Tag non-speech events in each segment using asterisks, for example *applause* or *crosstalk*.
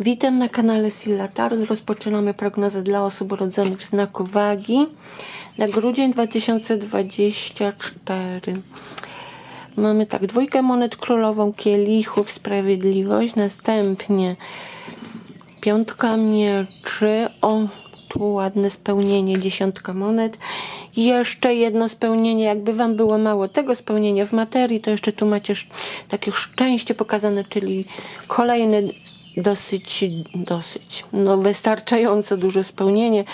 Witam na kanale Silla Tarot. Rozpoczynamy prognozę dla osób urodzonych w znaku wagi na grudzień 2024. Mamy tak, dwójkę monet królową, kielichów, sprawiedliwość, następnie piątka mieczy, o tu ładne spełnienie, dziesiątka monet. Jeszcze jedno spełnienie, jakby wam było mało tego spełnienia w materii, to jeszcze tu macie takie szczęście pokazane, czyli kolejne dosyć, dosyć, no wystarczająco duże spełnienie.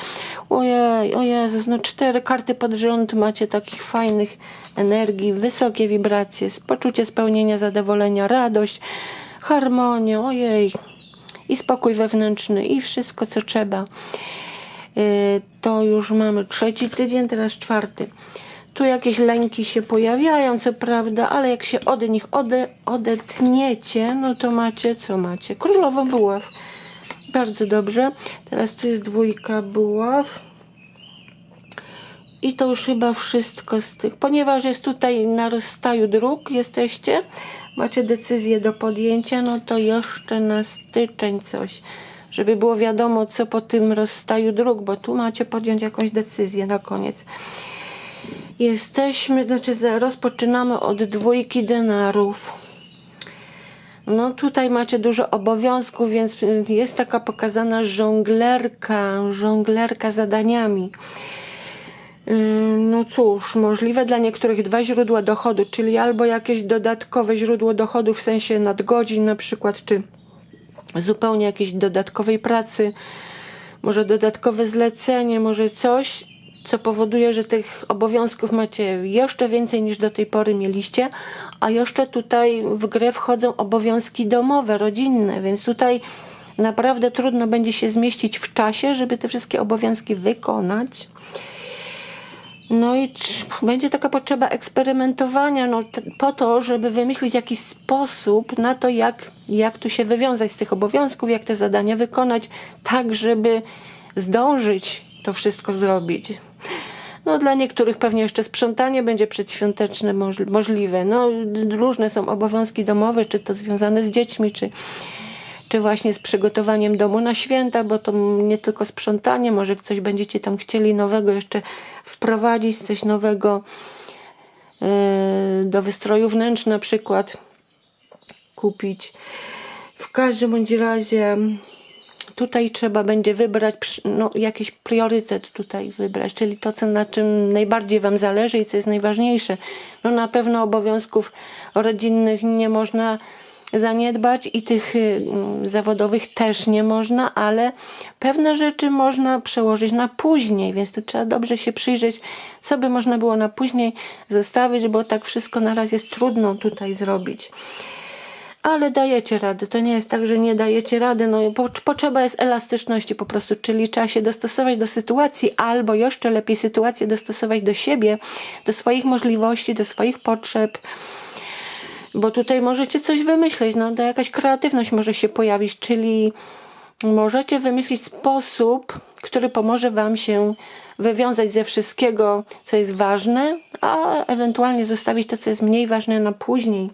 Ojej, o Jezus, no cztery karty pod rząd macie takich fajnych energii, wysokie wibracje, poczucie spełnienia, zadowolenia, radość, harmonia, ojej, i spokój wewnętrzny, i wszystko co trzeba. Y, To już mamy trzeci tydzień, teraz czwarty. Tu jakieś lęki się pojawiają, co prawda, ale jak się od nich ode, odetniecie, no to macie, co macie? Królową buław. Bardzo dobrze. Teraz tu jest dwójka buław. I to już chyba wszystko z tych. Ponieważ jest tutaj na rozstaju dróg, jesteście, macie decyzję do podjęcia, no to jeszcze na styczeń coś, żeby było wiadomo, co po tym rozstaju dróg, bo tu macie podjąć jakąś decyzję na koniec. Jesteśmy, znaczy rozpoczynamy od dwójki denarów. No tutaj macie dużo obowiązków, więc y, jest taka pokazana żonglerka, żonglerka zadaniami. Yy, No cóż, możliwe dla niektórych dwa źródła dochodu, czyli albo jakieś dodatkowe źródło dochodu w sensie nadgodzin na przykład, czy zupełnie jakiejś dodatkowej pracy, może dodatkowe zlecenie, może coś, co powoduje, że tych obowiązków macie jeszcze więcej niż do tej pory mieliście, a jeszcze tutaj w grę wchodzą obowiązki domowe, rodzinne, więc tutaj naprawdę trudno będzie się zmieścić w czasie, żeby te wszystkie obowiązki wykonać. No i będzie taka potrzeba eksperymentowania no, po to, żeby wymyślić jakiś sposób na to, jak, jak tu się wywiązać z tych obowiązków, jak te zadania wykonać, tak, żeby zdążyć to wszystko zrobić. No, dla niektórych pewnie jeszcze sprzątanie będzie przedświąteczne moż- możliwe. No, różne są obowiązki domowe, czy to związane z dziećmi, czy, czy właśnie z przygotowaniem domu na święta, bo to nie tylko sprzątanie, może coś będziecie tam chcieli nowego jeszcze wprowadzić, coś nowego yy, do wystroju wnętrz na przykład kupić. W każdym bądź razie tutaj trzeba będzie wybrać no, jakiś priorytet tutaj wybrać, czyli to, co na czym najbardziej Wam zależy i co jest najważniejsze. No na pewno obowiązków rodzinnych nie można zaniedbać i tych y, mm, zawodowych też nie można, ale pewne rzeczy można przełożyć na później, więc tu trzeba dobrze się przyjrzeć, co by można było na później zostawić, bo tak wszystko na razie jest trudno tutaj zrobić ale dajecie radę. To nie jest tak, że nie dajecie rady. No, po, potrzeba jest elastyczności po prostu, czyli trzeba się dostosować do sytuacji, albo jeszcze lepiej sytuację dostosować do siebie, do swoich możliwości, do swoich potrzeb. Bo tutaj możecie coś wymyśleć, no to jakaś kreatywność może się pojawić, czyli możecie wymyślić sposób, który pomoże Wam się wywiązać ze wszystkiego, co jest ważne, a ewentualnie zostawić to, co jest mniej ważne na później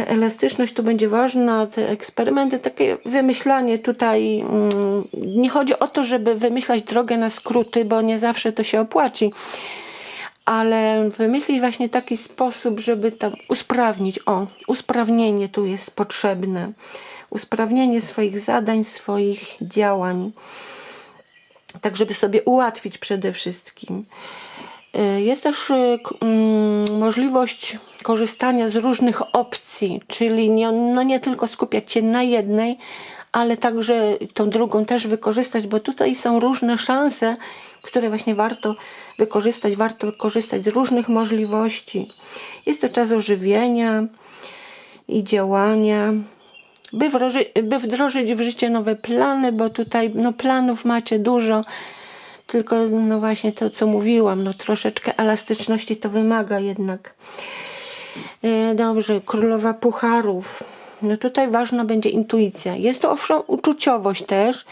ta elastyczność tu będzie ważna, te eksperymenty, takie wymyślanie tutaj. mm, Nie chodzi o to, żeby wymyślać drogę na skróty, bo nie zawsze to się opłaci, ale wymyślić właśnie taki sposób, żeby tam usprawnić. O, usprawnienie tu jest potrzebne. Usprawnienie swoich zadań, swoich działań. Tak, żeby sobie ułatwić przede wszystkim. Y, Jest też y, mm, możliwość korzystania z różnych opcji, czyli nie, no nie tylko skupiać się na jednej, ale także tą drugą też wykorzystać, bo tutaj są różne szanse, które właśnie warto wykorzystać, warto korzystać z różnych możliwości. Jest to czas ożywienia i działania, by, wroży, by wdrożyć w życie nowe plany, bo tutaj no, planów macie dużo, tylko no właśnie to, co mówiłam, no troszeczkę elastyczności to wymaga jednak. E, Dobrze, królowa pucharów. No tutaj ważna będzie intuicja. Jest to owszem uczuciowość też,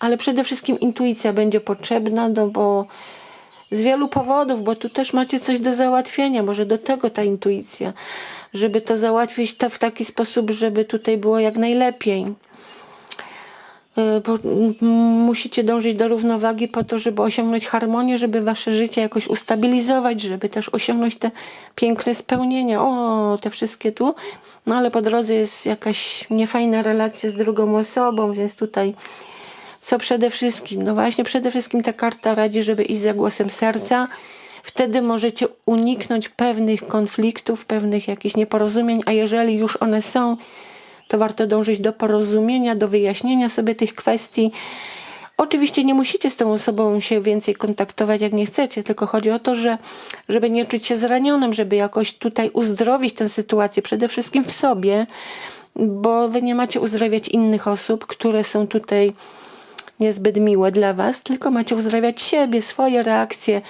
ale przede wszystkim intuicja będzie potrzebna, no bo z wielu powodów, bo tu też macie coś do załatwienia, może do tego ta intuicja, żeby to załatwić to w taki sposób, żeby tutaj było jak najlepiej. Y, Bo musicie dążyć do równowagi po to, żeby osiągnąć harmonię, żeby wasze życie jakoś ustabilizować, żeby też osiągnąć te piękne spełnienia. O, te wszystkie tu. No ale po drodze jest jakaś niefajna relacja z drugą osobą, więc tutaj co przede wszystkim? No właśnie, przede wszystkim ta karta radzi, żeby iść za głosem serca. Wtedy możecie uniknąć pewnych konfliktów, pewnych jakichś nieporozumień, a jeżeli już one są, to warto dążyć do porozumienia, do wyjaśnienia sobie tych kwestii. Oczywiście nie musicie z tą osobą się więcej kontaktować, jak nie chcecie, tylko chodzi o to, że żeby nie czuć się zranionym, żeby jakoś tutaj uzdrowić tę sytuację, przede wszystkim w sobie, bo wy nie macie uzdrawiać innych osób, które są tutaj niezbyt miłe dla was, tylko macie uzdrawiać siebie, swoje reakcje.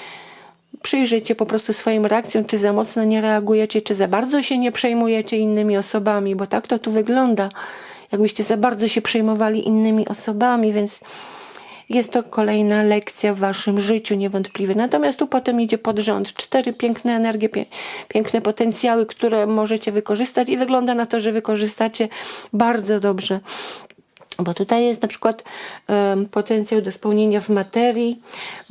Przyjrzyjcie po prostu swoim reakcjom, czy za mocno nie reagujecie, czy za bardzo się nie przejmujecie innymi osobami, bo tak to tu wygląda. Jakbyście za bardzo się przejmowali innymi osobami, więc jest to kolejna lekcja w waszym życiu, niewątpliwie. Natomiast tu potem idzie pod rząd. Cztery piękne energie, pie, piękne potencjały, które możecie wykorzystać i wygląda na to, że wykorzystacie bardzo dobrze. Bo tutaj jest na przykład um, potencjał do spełnienia w materii,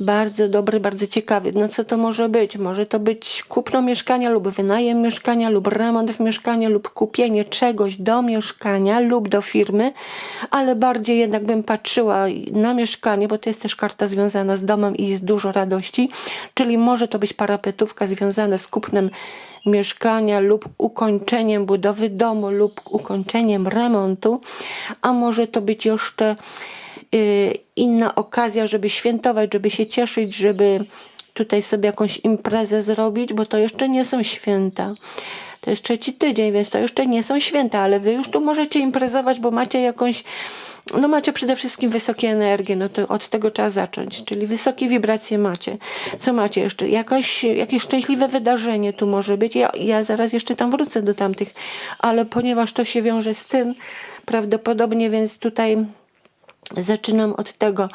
bardzo dobry, bardzo ciekawy. No co to może być? Może to być kupno mieszkania lub wynajem mieszkania lub remont w mieszkaniu lub kupienie czegoś do mieszkania lub do firmy, ale bardziej jednak bym patrzyła na mieszkanie, bo to jest też karta związana z domem i jest dużo radości, czyli może to być parapetówka związana z kupnem mieszkania lub ukończeniem budowy domu lub ukończeniem remontu, a może to być jeszcze y, inna okazja, żeby świętować, żeby się cieszyć, żeby tutaj sobie jakąś imprezę zrobić, bo to jeszcze nie są święta. To jest trzeci tydzień, więc to jeszcze nie są święta, ale wy już tu możecie imprezować, bo macie jakąś no macie przede wszystkim wysokie energie, no to od tego trzeba zacząć, czyli wysokie wibracje macie. Co macie jeszcze? Jakaś, jakieś szczęśliwe wydarzenie tu może być. Ja, ja zaraz jeszcze tam wrócę do tamtych, ale ponieważ to się wiąże z tym prawdopodobnie, więc tutaj zaczynam od tego.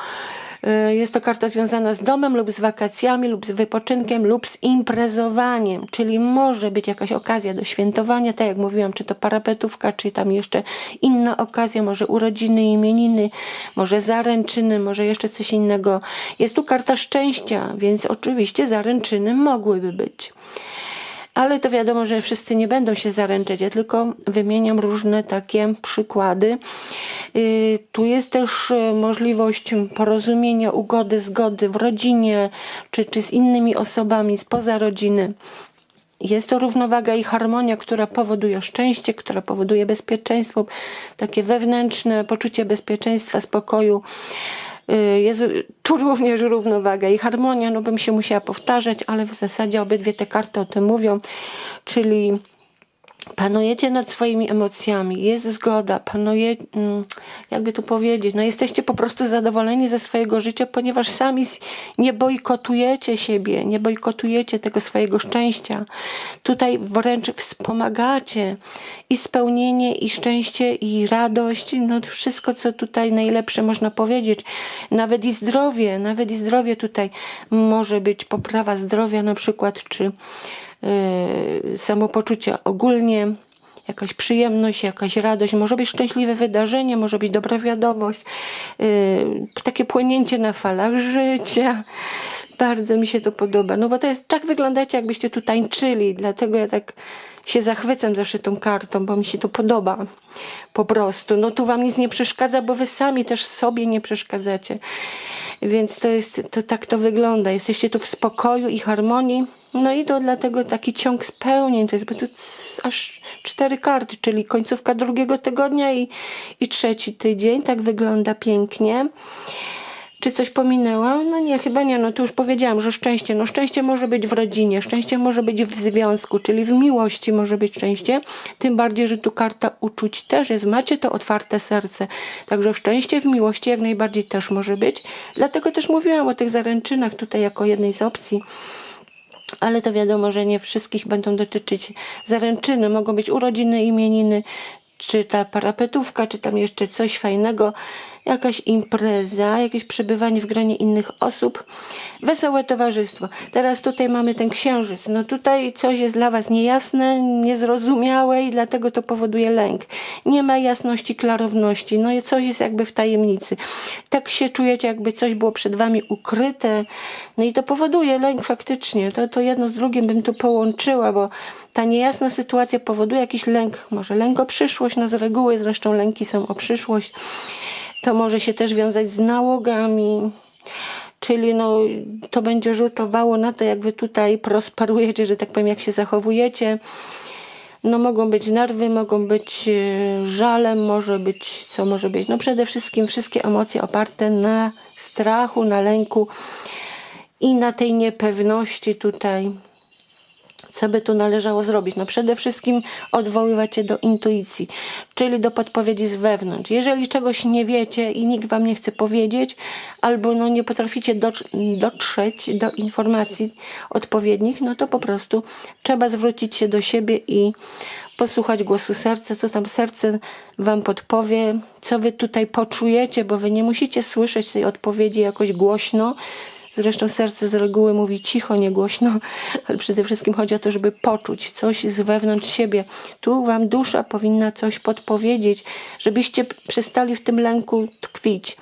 Y, Jest to karta związana z domem lub z wakacjami, lub z wypoczynkiem, lub z imprezowaniem, czyli może być jakaś okazja do świętowania, tak jak mówiłam, czy to parapetówka, czy tam jeszcze inna okazja, może urodziny, imieniny, może zaręczyny, może jeszcze coś innego. Jest tu karta szczęścia, więc oczywiście zaręczyny mogłyby być. Ale to wiadomo, że wszyscy nie będą się zaręczać. Ja tylko wymieniam różne takie przykłady. Y, Tu jest też y, możliwość porozumienia, ugody, zgody w rodzinie, czy, czy z innymi osobami spoza rodziny. Jest to równowaga i harmonia, która powoduje szczęście, która powoduje bezpieczeństwo, takie wewnętrzne poczucie bezpieczeństwa, spokoju. Y, Jest tu również równowaga i harmonia, no bym się musiała powtarzać, ale w zasadzie obydwie te karty o tym mówią, czyli panujecie nad swoimi emocjami, jest zgoda, panuje, mm, jakby tu powiedzieć, no jesteście po prostu zadowoleni ze swojego życia, ponieważ sami nie bojkotujecie siebie, nie bojkotujecie tego swojego szczęścia. Tutaj wręcz wspomagacie i spełnienie, i szczęście, i radość, no wszystko, co tutaj najlepsze można powiedzieć. Nawet i zdrowie, nawet i zdrowie tutaj może być poprawa zdrowia na przykład, czy samopoczucie ogólnie, jakaś przyjemność, jakaś radość, może być szczęśliwe wydarzenie, może być dobra wiadomość, yy, takie płynięcie na falach życia. Bardzo mi się to podoba, no bo to jest, tak wyglądacie, jakbyście tu tańczyli, dlatego ja tak się zachwycam zawsze tą kartą, bo mi się to podoba po prostu. No tu wam nic nie przeszkadza, bo wy sami też sobie nie przeszkadzacie. Więc to jest, to tak to wygląda. Jesteście tu w spokoju i harmonii. No i to dlatego taki ciąg spełnień to jest, bo c- aż cztery karty, czyli końcówka drugiego tygodnia i, i trzeci tydzień. Tak wygląda pięknie. Czy coś pominęłam? No nie, chyba nie. No to już powiedziałam, że szczęście. No szczęście może być w rodzinie, szczęście może być w związku, czyli w miłości może być szczęście. Tym bardziej, że tu karta uczuć też jest. Macie to otwarte serce. Także szczęście w miłości jak najbardziej też może być. Dlatego też mówiłam o tych zaręczynach tutaj jako jednej z opcji. Ale to wiadomo, że nie wszystkich będą dotyczyć zaręczyny. Mogą być urodziny, imieniny, czy ta parapetówka, czy tam jeszcze coś fajnego, jakaś impreza, jakieś przebywanie w gronie innych osób, wesołe towarzystwo. Teraz tutaj mamy ten księżyc. No tutaj coś jest dla Was niejasne, niezrozumiałe i dlatego to powoduje lęk. Nie ma jasności, klarowności. No i coś jest jakby w tajemnicy. Tak się czujecie, jakby coś było przed Wami ukryte. No i to powoduje lęk faktycznie. To, to jedno z drugim bym tu połączyła, bo ta niejasna sytuacja powoduje jakiś lęk. Może lęk o przyszłość, no z reguły zresztą lęki są o przyszłość. To może się też wiązać z nałogami, czyli no, to będzie rzutowało na to, jak wy tutaj prosperujecie, że tak powiem, jak się zachowujecie. No mogą być nerwy, mogą być e, żale, może być, co może być? No przede wszystkim wszystkie emocje oparte na strachu, na lęku i na tej niepewności tutaj. Co by tu należało zrobić? No przede wszystkim odwoływać się do intuicji, czyli do podpowiedzi z wewnątrz. Jeżeli czegoś nie wiecie i nikt wam nie chce powiedzieć, albo no nie potraficie dotrzeć do informacji odpowiednich, no to po prostu trzeba zwrócić się do siebie i posłuchać głosu serca, co tam serce wam podpowie, co wy tutaj poczujecie, bo wy nie musicie słyszeć tej odpowiedzi jakoś głośno, Zresztą serce z reguły mówi cicho, nie głośno, ale przede wszystkim chodzi o to, żeby poczuć coś z wewnątrz siebie. Tu wam dusza powinna coś podpowiedzieć, żebyście przestali w tym lęku tkwić.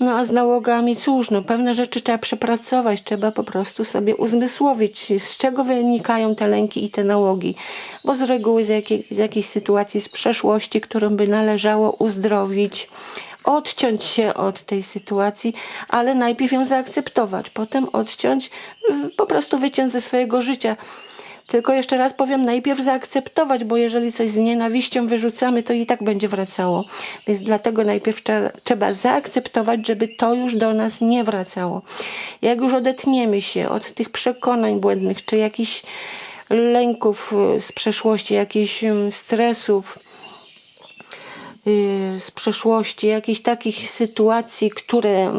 No a z nałogami cóż, no pewne rzeczy trzeba przepracować, trzeba po prostu sobie uzmysłowić, z czego wynikają te lęki i te nałogi. Bo z reguły z, jakiej, z jakiejś sytuacji z przeszłości, którą by należało uzdrowić, odciąć się od tej sytuacji, ale najpierw ją zaakceptować, potem odciąć, po prostu wyciąć ze swojego życia. Tylko jeszcze raz powiem, najpierw zaakceptować, bo jeżeli coś z nienawiścią wyrzucamy, to i tak będzie wracało. Więc dlatego najpierw trzeba, zaakceptować, żeby to już do nas nie wracało. Jak już odetniemy się od tych przekonań błędnych, czy jakichś lęków y, z przeszłości, jakichś ym, stresów, z przeszłości, jakichś takich sytuacji, które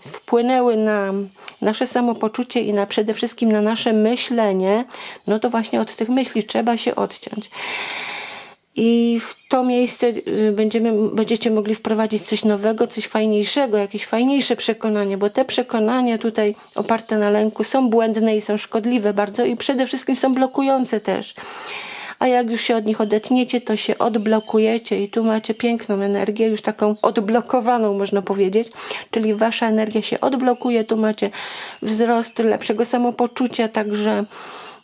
wpłynęły na nasze samopoczucie i na przede wszystkim na nasze myślenie, no to właśnie od tych myśli trzeba się odciąć. I w to miejsce y, będziemy, będziecie mogli wprowadzić coś nowego, coś fajniejszego, jakieś fajniejsze przekonanie, bo te przekonania tutaj oparte na lęku są błędne i są szkodliwe bardzo i przede wszystkim są blokujące też a jak już się od nich odetniecie, to się odblokujecie i tu macie piękną energię, już taką odblokowaną można powiedzieć, czyli wasza energia się odblokuje, tu macie wzrost lepszego samopoczucia, także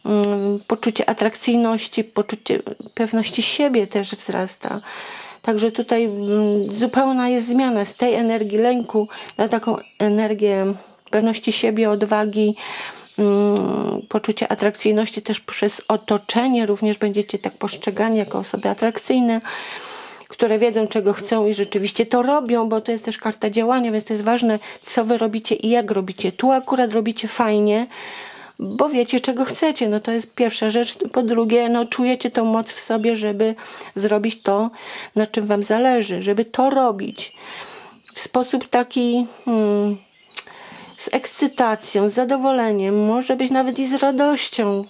mm, poczucie atrakcyjności, poczucie pewności siebie też wzrasta. Także tutaj mm, zupełna jest zmiana z tej energii lęku na taką energię pewności siebie, odwagi, poczucie atrakcyjności też przez otoczenie. Również będziecie tak postrzegani jako osoby atrakcyjne, które wiedzą, czego chcą i rzeczywiście to robią, bo to jest też karta działania, więc to jest ważne, co wy robicie i jak robicie. Tu akurat robicie fajnie, bo wiecie, czego chcecie. No to jest pierwsza rzecz. Po drugie, no czujecie tą moc w sobie, żeby zrobić to, na czym wam zależy, żeby to robić w sposób taki hmm, z ekscytacją, z zadowoleniem, może być nawet i z radością.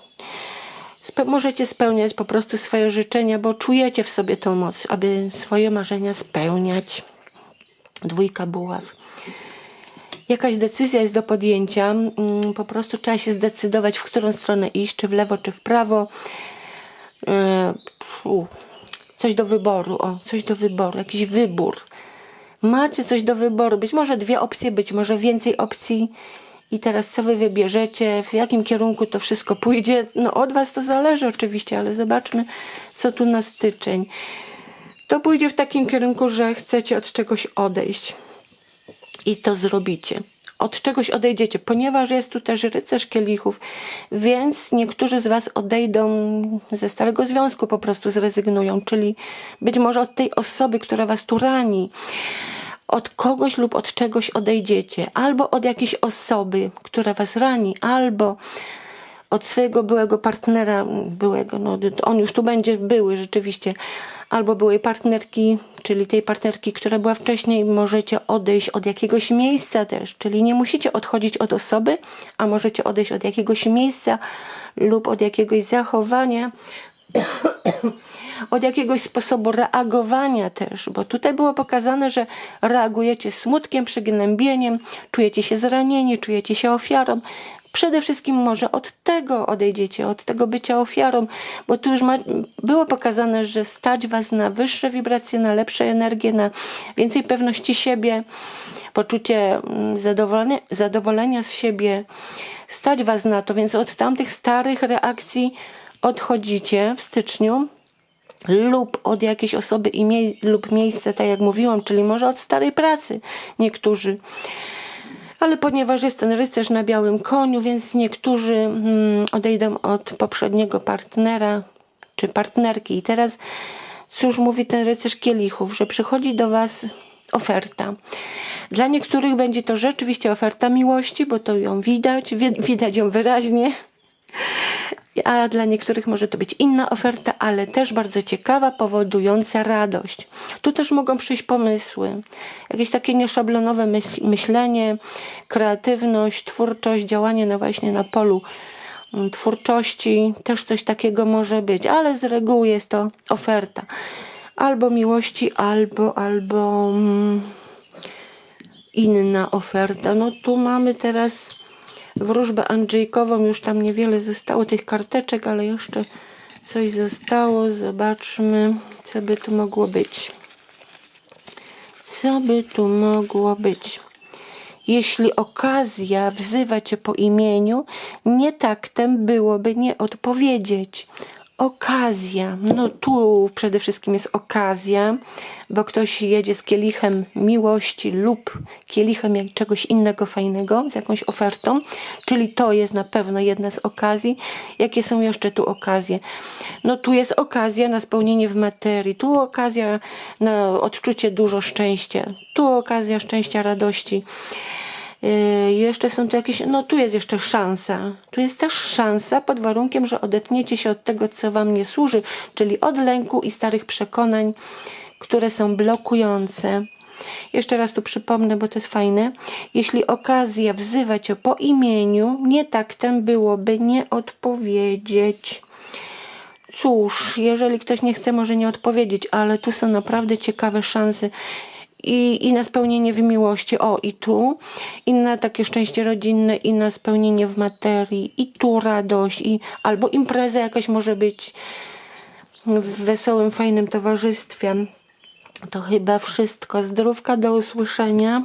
Spe- możecie spełniać po prostu swoje życzenia, bo czujecie w sobie tą moc, aby swoje marzenia spełniać. Dwójka buław jakaś decyzja jest do podjęcia, mm, po prostu trzeba się zdecydować, w którą stronę iść, czy w lewo, czy w prawo. Fu, Coś do wyboru, o, coś do wyboru, jakiś wybór. Macie coś do wyboru, być może dwie opcje, być może więcej opcji. I teraz co wy wybierzecie, w jakim kierunku to wszystko pójdzie? No od was to zależy oczywiście, ale zobaczmy, co tu na styczeń. To pójdzie w takim kierunku, że chcecie od czegoś odejść i to zrobicie. Od czegoś odejdziecie, ponieważ jest tu też rycerz kielichów, więc niektórzy z Was odejdą ze starego związku, po prostu zrezygnują, czyli być może od tej osoby, która Was tu rani, od kogoś lub od czegoś odejdziecie, albo od jakiejś osoby, która Was rani, albo od swojego byłego partnera, byłego, no on już tu będzie były rzeczywiście, albo byłej partnerki, czyli tej partnerki, która była wcześniej, możecie odejść od jakiegoś miejsca też, czyli nie musicie odchodzić od osoby, a możecie odejść od jakiegoś miejsca lub od jakiegoś zachowania, *coughs* od jakiegoś sposobu reagowania też, bo tutaj było pokazane, że reagujecie smutkiem, przygnębieniem, czujecie się zranieni, czujecie się ofiarą. Przede wszystkim może od tego odejdziecie, od tego bycia ofiarą, bo tu już ma, było pokazane, że stać was na wyższe wibracje, na lepsze energie, na więcej pewności siebie, poczucie mm, zadowolenia, zadowolenia z siebie. Stać was na to, więc od tamtych starych reakcji odchodzicie w styczniu lub od jakiejś osoby i mie- lub miejsca, tak jak mówiłam, czyli może od starej pracy niektórzy. Ale ponieważ jest ten rycerz na białym koniu, więc niektórzy mm, odejdą od poprzedniego partnera czy partnerki. I teraz cóż mówi ten rycerz kielichów, że przychodzi do Was oferta. Dla niektórych będzie to rzeczywiście oferta miłości, bo to ją widać, wi- widać ją wyraźnie a dla niektórych może to być inna oferta, ale też bardzo ciekawa, powodująca radość. Tu też mogą przyjść pomysły, jakieś takie nieszablonowe myśl, myślenie, kreatywność, twórczość, działanie na właśnie na polu mm, twórczości, też coś takiego może być, ale z reguły jest to oferta. Albo miłości, albo, albo mm, inna oferta. No tu mamy teraz wróżbę Andrzejkową, już tam niewiele zostało tych karteczek, ale jeszcze coś zostało. Zobaczmy, co by tu mogło być. Co by tu mogło być? Jeśli okazja wzywa cię po imieniu, nie taktem byłoby nie odpowiedzieć. Okazja. No tu przede wszystkim jest okazja, bo ktoś jedzie z kielichem miłości lub kielichem jak czegoś innego fajnego, z jakąś ofertą, czyli to jest na pewno jedna z okazji. Jakie są jeszcze tu okazje? No tu jest okazja na spełnienie w materii, tu okazja na odczucie dużo szczęścia, tu okazja szczęścia, radości. Yy, jeszcze są tu jakieś, no tu jest jeszcze szansa. Tu jest też szansa pod warunkiem, że odetniecie się od tego, co wam nie służy, czyli od lęku i starych przekonań, które są blokujące. Jeszcze raz tu przypomnę, bo to jest fajne. Jeśli okazja wzywa cię po imieniu, nie taktem byłoby nie odpowiedzieć. Cóż, jeżeli ktoś nie chce, może nie odpowiedzieć, ale tu są naprawdę ciekawe szanse. I, I na spełnienie w miłości, o i tu, i na takie szczęście rodzinne, i na spełnienie w materii, i tu radość, i albo impreza jakaś może być w wesołym, fajnym towarzystwie. To chyba wszystko. Zdrówka, do usłyszenia.